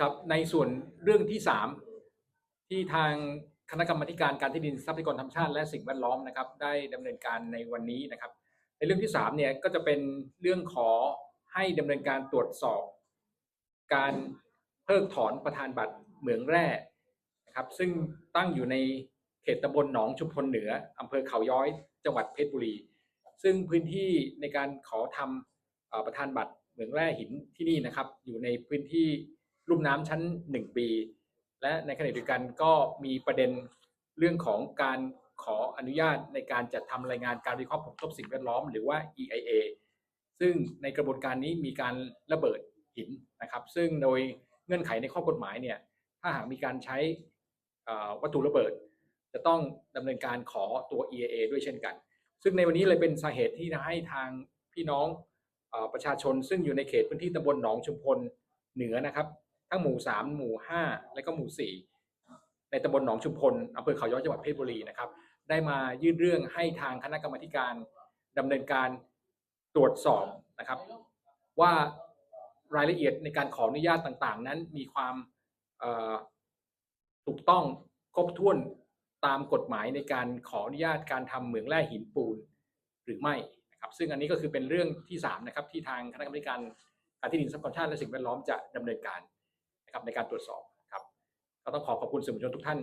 ครับในส่วนเรื่องที่สามที่ทางคณะกรรมการการที่ดินทรัพยากรธรรมชาติและสิ่งแวดล้อมนะครับ ได้ดำเนินการในวันนี้นะครับ ในเรื่องที่สามเนี่ยก็จะเป็นเรื่องขอให้ดำเนินการตรวจสอบ การเพิกถอนประธานบัตรเหมืองแร่นะครับ ซึ่งตั้งอยู่ในเขตตำบลหนองชุมพลเหนืออำเภอเขาย้อย จังหวัดเพชรบุรี ซึ่งพื้นที่ในการขอทำประธานบัตรเหมืองแร่หินที่นี่นะครับ อยู่ในพื้นที่ ลุ่มน้ำชั้น 1 ปี และในขณะเดียวกันก็มีประเด็นเรื่องของการขออนุญาตในการจัดทำรายงานการวิเคราะห์ผลกระทบสิ่งแวดล้อมหรือว่า EIA ซึ่งในกระบวนการนี้มีการระเบิดหินนะครับ ซึ่งโดยเงื่อนไขในข้อกฎหมายเนี่ยถ้าหากมีการใช้วัตถุระเบิด จะต้องดำเนินการขอตัว EIA ด้วยเช่นกัน ซึ่งในวันนี้เลยเป็นสาเหตุที่ให้ทางพี่น้องอประชาชนซึ่งอยู่ในเขตพื้นที่ตำบลหนองชุมพลเหนือนะครับ ทั้งหมู่3หมู่5และก็หมู่4ในตำบลหนองชุมพลอำเภอเขาย้อยจังหวัดเพชรบุรีนะครับ ได้มายื่นเรื่องให้ทางคณะกรรมการดำเนินการตรวจสอบนะครับ ว่ารายละเอียดในการขออนุญาตต่างๆ นั้นมีความถูกต้องครบถ้วนตามกฎหมายในการขออนุญาตการทำเหมืองแร่หินปูนหรือไม่นะครับ ซึ่งอันนี้ก็คือเป็นเรื่องที่สามนะครับที่ทางคณะกรรมการการที่ดินทรัพยากรชาติและสิ่งแวดล้อมจะดำเนินการ นะครับในการตรวจสอบครับก็ต้องขอขอบคุณสื่อมวลชนทุกท่าน